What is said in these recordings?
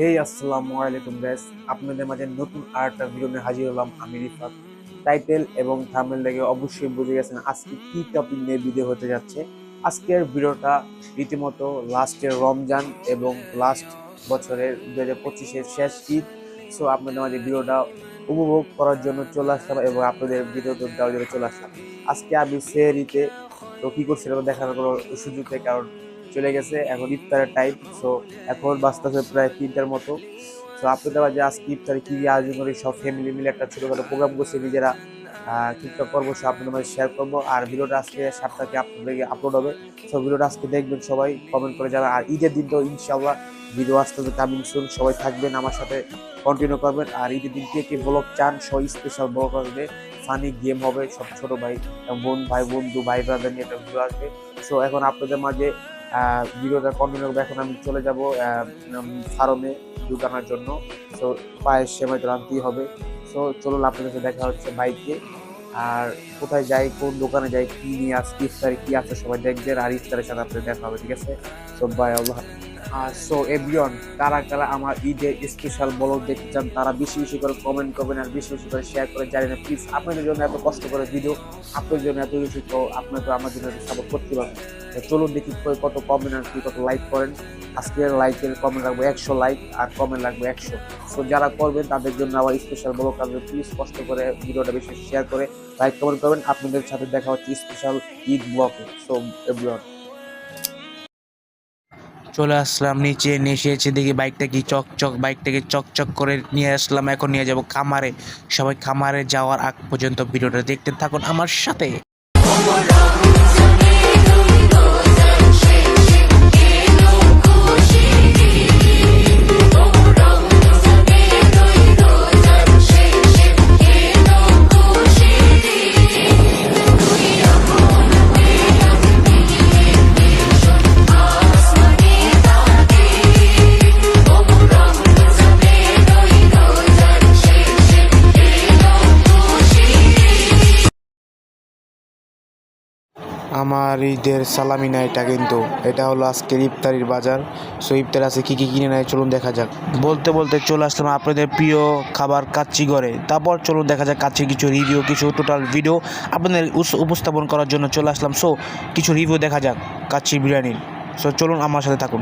হেই আসসালামু আলাইকুম গাইস আপনাদের মাঝে নতুন আর একটা ভিডিও নিয়ে হাজির হলাম আমি রিফাত। টাইটেল এবং থাম্বনেল দেখে অবশ্যই বুঝে গেছেন আজকে কি টপিক নিয়ে ভিডিও হতে যাচ্ছে। আজকের ভিডিওটা রীতিমতো লাস্টের রমজান এবং লাস্ট বছরের দু হাজার পঁচিশের শেষ ঈদ। সো আপনাদের মাঝে ভিডিওটা উপভোগ করার জন্য চলে আসলাম এবং আপনাদের ভিডিও দেওয়ার জন্য চলে আসলাম। আজকে আমি সেরিতে তো কি করছি সেটা দেখানোর কোনো সুযোগ নেই, কারণ চলে গেছে, এখন ইফতারের টাইম সো এখন বাঁচতেছে প্রায় তিনটার মতো। তো আপনাদের মাঝে আজকে ইফতারে কি আয়োজন করি, সব ফ্যামিলি মিলে একটা ছোটোখাটো প্রোগ্রাম করছি, নিজেরা টিকটক করব সব আপনাদের মাঝে শেয়ার করব, আর ভিডিওটা আজকে সাতটাকে আপনাদেরকে আপলোড হবে। সো ভিডিওটা আজকে দেখবেন সবাই কমেন্ট করে যাবেন আর ঈদের দিন তো ইনশাল্লাহ ভিডিও আসতে কামিং সুন সবাই থাকবেন আমার সাথে কন্টিনিউ করবেন। আর ঈদের দিন কে কে ব্লগ চান, সবাই স্পেশাল ব্লগ আসবে ফানি গেম হবে, সব ছোটো ভাই বোন, ভাই, বন্ধু, ভাই ব্রাদার নিয়ে একটা ভিডিও আসবে। সো এখন আপনাদের মাঝে ভিডিওটা কন্টিনিউ করব। এখন আমি চলে যাব ফার্মে আনার জন্য। সো পায়ের সেমাই তো আনতেই হবে। সো চলুন, আপনার কাছে দেখা হচ্ছে বাইকে। আর কোথায় যাই, কোন দোকানে যাই, কী নিয়ে আসছি ইফতারে, কী আছে সবাই দেখবেন। আর ইফতারের সাথে আপনাদের দেখা হবে, ঠিক আছে? So bye Allah so everyone কারা কারা আমার ঈদের স্পেশাল ব্লগ দেখতে চান, তারা বেশি বেশি করে কমেন্ট করবেন আর বেশি বেশি করে শেয়ার করে জানি না প্লিজ আপনাদের জন্য এত কষ্ট করে ভিডিও আপনাদের জন্য এত কিছু তো আপনাকে আমার জন্য সাপোর্ট করতে পারবেন। তো চলুন দেখি কত কমেন্ট আর কত লাইক করেন। আজকের লাইকের কমেন্ট রাখব একশো লাইক আর কমেন্ট রাখব একশো। সো যারা করবেন, তাদের জন্য আবার স্পেশাল ব্লগ আসবে। প্লিজ কষ্ট করে ভিডিওটা বেশি শেয়ার করে লাইক কমেন্ট করবেন। আপনাদের সাথে দেখা হচ্ছে স্পেশাল ঈদ ব্লগে সো এভরিওয়ান চলে আসলাম, নিচে নিয়ে এসেছি দেখি বাইকটা কি চকচক, বাইকটাকে চকচক করে নিয়ে আসলাম, এখন নিয়ে যাব খামারে। সবাই খামারে যাওয়ার আগ পর্যন্ত ভিডিওটা দেখতে থাকুন আমার সাথে। আমার ঈদের সালামি না এটা কিন্তু। এটা হলো আজকের ইফতারির বাজার। সো ইফতার আছে কী কী কিনে নেয় চলুন দেখা যাক। বলতে বলতে চলে আসলাম আপনাদের প্রিয় খাবার কাচ্চি ঘরে। তারপর চলুন দেখা যাক কাচ্চি কিছু রিভিউ কিছু টোটাল ভিডিও আপনাদের উপস্থাপন করার জন্য চলে আসলাম। সো কিছু রিভিউ দেখা যাক কাচ্চি বিরিয়ানির। সো চলুন আমার সাথে থাকুন।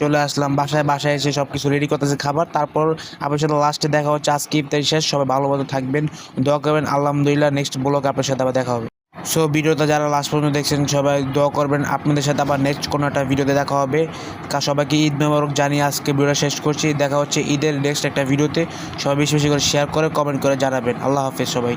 চলে আসলাম বাসায় বাসায় এসে সব কিছু রেডি করতেছে খাবার। তারপর আপনার সাথে লাস্টে দেখা হচ্ছে, আজকে ইফতারি শেষ, সবাই ভালো মতো থাকবেন, দোয়া করবেন, আলহামদুলিল্লাহ নেক্সট ব্লগ আপনার সাথে আবার দেখা হবে। সো ভিডিওটা যারা লাস্ট পর্যন্ত দেখছেন, সবাই দোয়া করবেন, আপনাদের সাথে আবার নেক্সট কোনো একটা ভিডিওতে দেখা হবে। কা, সবাইকে ঈদ মেমরক জানিয়ে আজকে ভিডিওটা শেষ করছি। দেখা হচ্ছে ঈদের নেক্সট একটা ভিডিওতে সবাই বেশি বেশি করে শেয়ার করে কমেন্ট করে জানাবেন। আল্লাহ হাফেজ সবাই